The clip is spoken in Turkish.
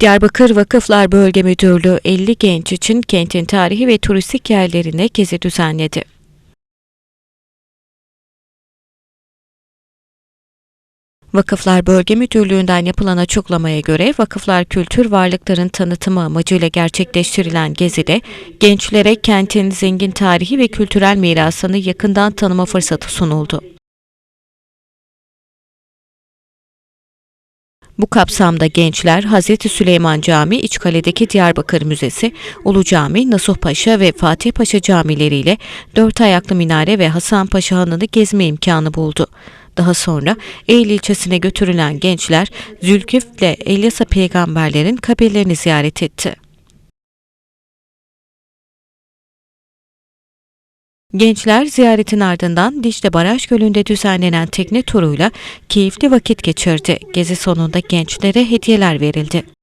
Diyarbakır Vakıflar Bölge Müdürlüğü 50 genç için kentin tarihi ve turistik yerlerine gezi düzenledi. Vakıflar Bölge Müdürlüğü'nden yapılan açıklamaya göre vakıflar kültür varlıkların tanıtımı amacıyla gerçekleştirilen gezide gençlere kentin zengin tarihi ve kültürel mirasını yakından tanıma fırsatı sunuldu. Bu kapsamda gençler Hazreti Süleyman Camii, İçkale'deki Diyarbakır Müzesi, Ulu Cami, Nasuh Paşa ve Fatih Paşa camileriyle dört ayaklı minare ve Hasan Paşa Hanı'nı gezme imkanı buldu. Daha sonra Eylül ilçesine götürülen gençler Zülküf ile Elyasa peygamberlerin kabirlerini ziyaret etti. Gençler ziyaretin ardından Dicle Baraj Gölü'nde düzenlenen tekne turuyla keyifli vakit geçirdi. Gezi sonunda gençlere hediyeler verildi.